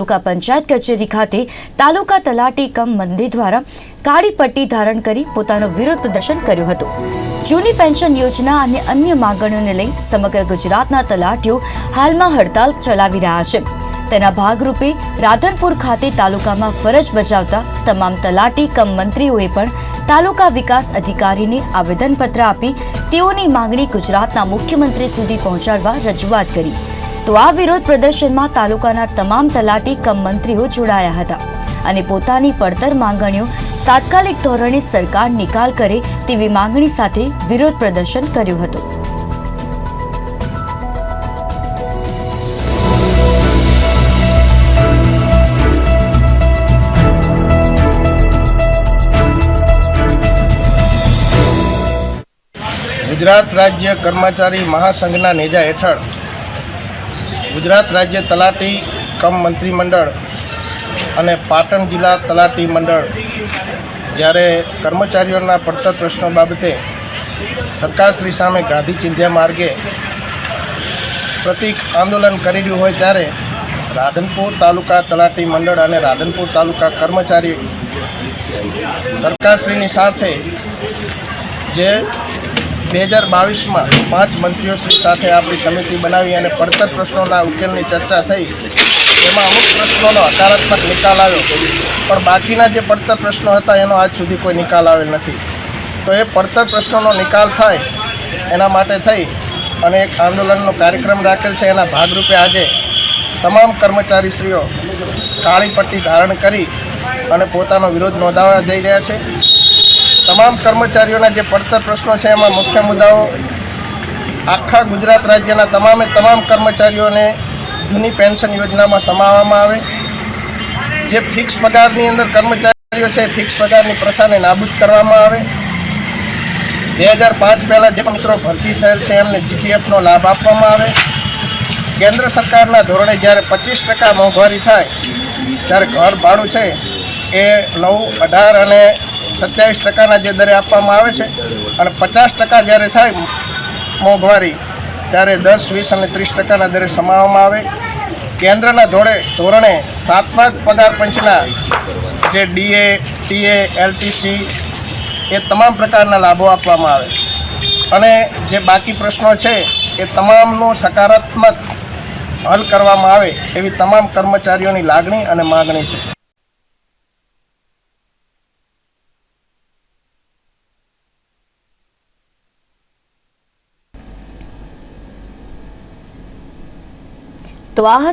તાલુકા પંચાયત કચેરી ખાતે તાલુકા તલાટી કમ મંદિર દ્વારા કાળી પટ્ટી ધારણ કરી પોતાનો વિરોધ પ્રદર્શન કર્યું હતું. જૂની પેન્શન યોજના અને અન્ય માંગણીઓને લઈ સમગ્ર ગુજરાતના તલાટીઓ હાલમાં હડતાલ ચલાવી રહ્યા છે. તેના ભાગરૂપે રાધનપુર ખાતે તાલુકામાં ફરજ બજાવતા તમામ તલાટી કમ મંત્રીઓએ પણ તાલુકા વિકાસ અધિકારીને આવેદનપત્ર આપી તેઓની માંગણી ગુજરાતના મુખ્યમંત્રી સુધી પહોંચાડવા રજૂઆત કરી. તો આ વિરોધ પ્રદર્શનમાં તાલુકાના તમામ તલાટી કમ મંત્રીઓ જોડાયા હતા અને પોતાની પડતર માંગણીઓ તાત્કાલિક ધોરણે સરકાર નિકાલ કરે તેવી માંગણી સાથે વિરોધ પ્રદર્શન કર્યું હતું. ગુજરાત રાજ્ય કર્મચારી મહાસંઘના નેજા હેઠળ ગુજરાત રાજ્ય તલાટી કમ મંત્રીમંડળ અને પાટણ જિલ્લા તલાટી મંડળ જ્યારે કર્મચારીઓના પડતર પ્રશ્નો બાબતે સરકારશ્રી સામે ગાંધી ચિંધ્યા માર્ગે પ્રતિક આંદોલન કરી રહ્યું હોય ત્યારે રાધનપુર તાલુકા તલાટી મંડળ અને રાધનપુર તાલુકા કર્મચારી સરકારશ્રીની સાથે જે બે હજાર બાવીસમાં પાંચ મંત્રીઓ શ્રી સાથે આપણી સમિતિ બનાવી અને પડતર પ્રશ્નોના ઉકેલની ચર્ચા થઈ. એમાં અમુક પ્રશ્નોનો હકારાત્મક નિકાલ આવ્યો. પણ બાકીના જે પડતર પ્રશ્નો હતા, એનો આજ સુધી કોઈ નિકાલ આવેલ નથી. તો એ પડતર પ્રશ્નોનો નિકાલ થાય એના માટે થઈ અને એક આંદોલનનો કાર્યક્રમ રાખેલ છે. એના ભાગરૂપે આજે તમામ કર્મચારીશ્રીઓ કાળી પટ્ટી ધારણ કરી અને પોતાનો વિરોધ નોંધાવવા જઈ રહ્યા છે. તમામ કર્મચારીઓના જે પડતર પ્રશ્નો છે, એમાં મુખ્ય મુદ્દાઓ આખા ગુજરાત રાજ્યના તમામે તમામ કર્મચારીઓને જૂની પેન્શન યોજનામાં સમાવવામાં આવે. જે ફિક્સ પગારની અંદર કર્મચારીઓ છે ફિક્સ પગારની પ્રથાને નાબૂદ કરવામાં આવે. બે હજાર પાંચ પહેલાં જે મિત્રો ભરતી થયેલ છે, એમને જીપીએફનો લાભ આપવામાં આવે. કેન્દ્ર સરકારના ધોરણે જ્યારે પચીસ ટકા મોંઘવારી થાય ત્યારે ઘર ભાડું છે, એ નવ, અઢાર અને સત્યાવીસ ટકાના જે દરે આપવામાં આવે છે અને પચાસ ટકા જ્યારે થાય મોંઘવારી, ત્યારે દસ, વીસ અને ત્રીસ ટકાના દરે સમાવવામાં આવે. કેન્દ્રના ધોરણે ધોરણે સાતમા પગાર પંચના જે ડીએ, ટીએ, એલટીસી એ તમામ પ્રકારના લાભો આપવામાં આવે. અને જે બાકી પ્રશ્નો છે એ તમામનો સકારાત્મક હલ કરવામાં આવે એવી તમામ કર્મચારીઓની લાગણી અને માગણી છે. તો